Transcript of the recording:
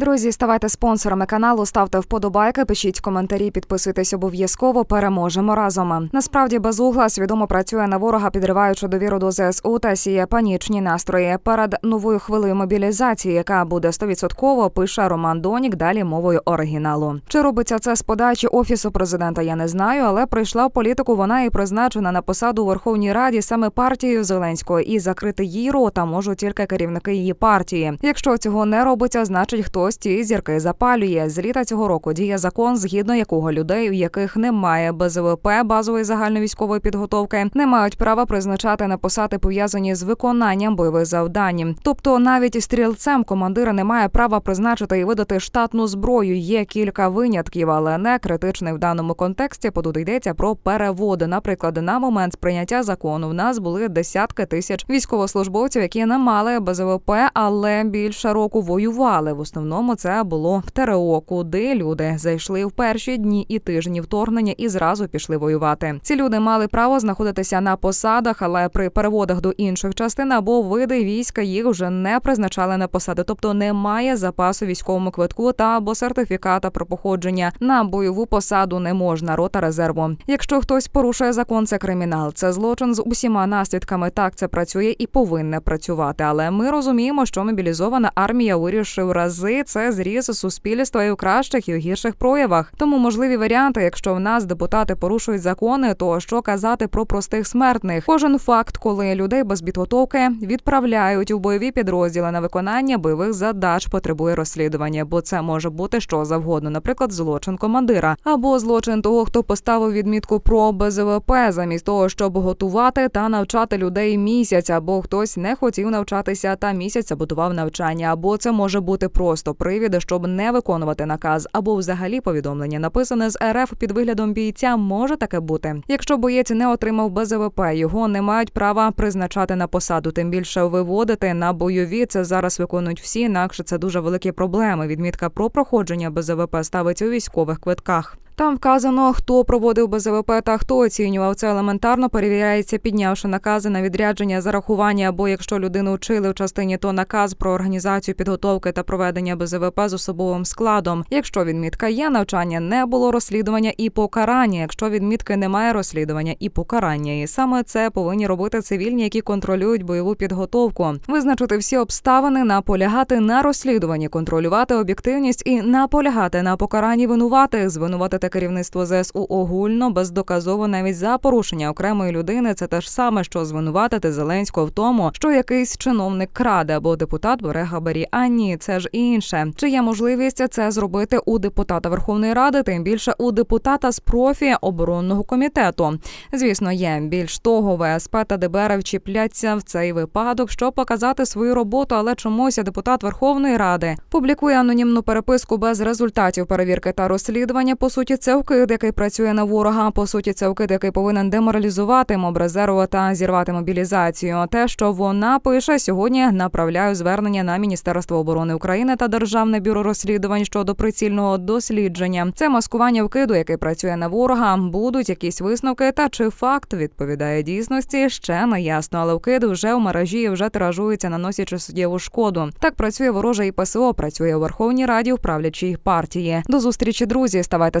Друзі, ставайте спонсорами каналу, ставте вподобайки, пишіть коментарі, підписуйтесь обов'язково. Переможемо разом. Насправді безугла свідомо працює на ворога, підриваючи довіру до ЗСУ та сіє панічні настрої перед новою хвилею мобілізації, яка буде стовідсотково, пише Роман Донік. Далі мовою оригіналу. Чи робиться це з подачі офісу президента? Я не знаю, але прийшла в політику. Вона і призначена на посаду у Верховній Раді саме партією Зеленського, і закрити її рота можуть тільки керівники її партії. Якщо цього не робиться, значить хтось ці зірки запалює. З літа цього року діє закон, згідно якого людей, у яких немає БЗВП базової загальновійськової підготовки, не мають права призначати на посади пов'язані з виконанням бойових завдань. Тобто навіть стрілцем командира не має права призначити і видати штатну зброю. Є кілька винятків, але не критичний в даному контексті. Бо йдеться про переводи. Наприклад, на момент сприйняття закону в нас були десятки тисяч військовослужбовців, які не мали БЗВП, але більше року воювали. В основному це було в ТРО, куди люди зайшли в перші дні і тижні вторгнення і зразу пішли воювати. Ці люди мали право знаходитися на посадах, але при переводах до інших частин або види війська їх вже не призначали на посади, тобто немає запасу військовому квитку та або сертифіката про походження на бойову посаду не можна рота резерву. Якщо хтось порушує закон, це кримінал, це злочин з усіма наслідками. Так це працює і повинне працювати. Але ми розуміємо, що мобілізована армія вирішив рази це зріз суспільства і у кращих і у гірших проявах. Тому можливі варіанти, якщо в нас депутати порушують закони, то що казати про простих смертних? Кожен факт, коли людей без підготовки відправляють у бойові підрозділи на виконання бойових задач, потребує розслідування, бо це може бути що завгодно, наприклад, злочин командира або злочин того, хто поставив відмітку про БЗВП, замість того, щоб готувати та навчати людей місяць, або хтось не хотів навчатися та місяць саботував навчання, або це може бути просто привід, щоб не виконувати наказ, або взагалі повідомлення написане з РФ під виглядом бійця може таке бути. Якщо боєць не отримав БЗВП, його не мають права призначати на посаду, тим більше виводити на бойові. Це зараз виконують всі, інакше це дуже великі проблеми. Відмітка про проходження БЗВП ставиться у військових квитках. Там вказано, хто проводив БЗВП та хто оцінював. Це елементарно перевіряється, піднявши накази на відрядження, зарахування або якщо людину вчили в частині, то наказ про організацію підготовки та проведення БЗВП з особовим складом. Якщо відмітка є, навчання не було розслідування і покарання. Якщо відмітки немає розслідування і покарання, і саме це повинні робити цивільні, які контролюють бойову підготовку, визначити всі обставини, наполягати на розслідуванні, контролювати об'єктивність і наполягати на покаранні винуватих, звинуватити керівництво ЗСУ огульно, бездоказово навіть за порушення окремої людини. Це те ж саме, що звинуватити Зеленського в тому, що якийсь чиновник краде або депутат бере габарі. А ні, це ж інше. Чи є можливість це зробити у депутата Верховної Ради, тим більше у депутата з профі оборонного комітету? Звісно, є більш того, ВСП та ДБР вчіпляться в цей випадок, щоб показати свою роботу, але чомусь депутат Верховної Ради публікує анонімну переписку без результатів перевірки та розслідування. По суті, це вкид, який працює на ворога. По суті, це вкид, який повинен деморалізувати мобрезерву та зірвати мобілізацію. Те, що вона пише сьогодні, направляю звернення на Міністерство оборони України та Державне бюро розслідувань щодо прицільного дослідження. Це маскування вкиду, який працює на ворога. Будуть якісь висновки, та чи факт відповідає дійсності, ще не ясно. Але вкид вже у мережі вже тиражується, наносячи суттєву шкоду. Так працює вороже і ПСО, працює у Верховній Раді в правлячій партії. До зустрічі, друзі. Ставайте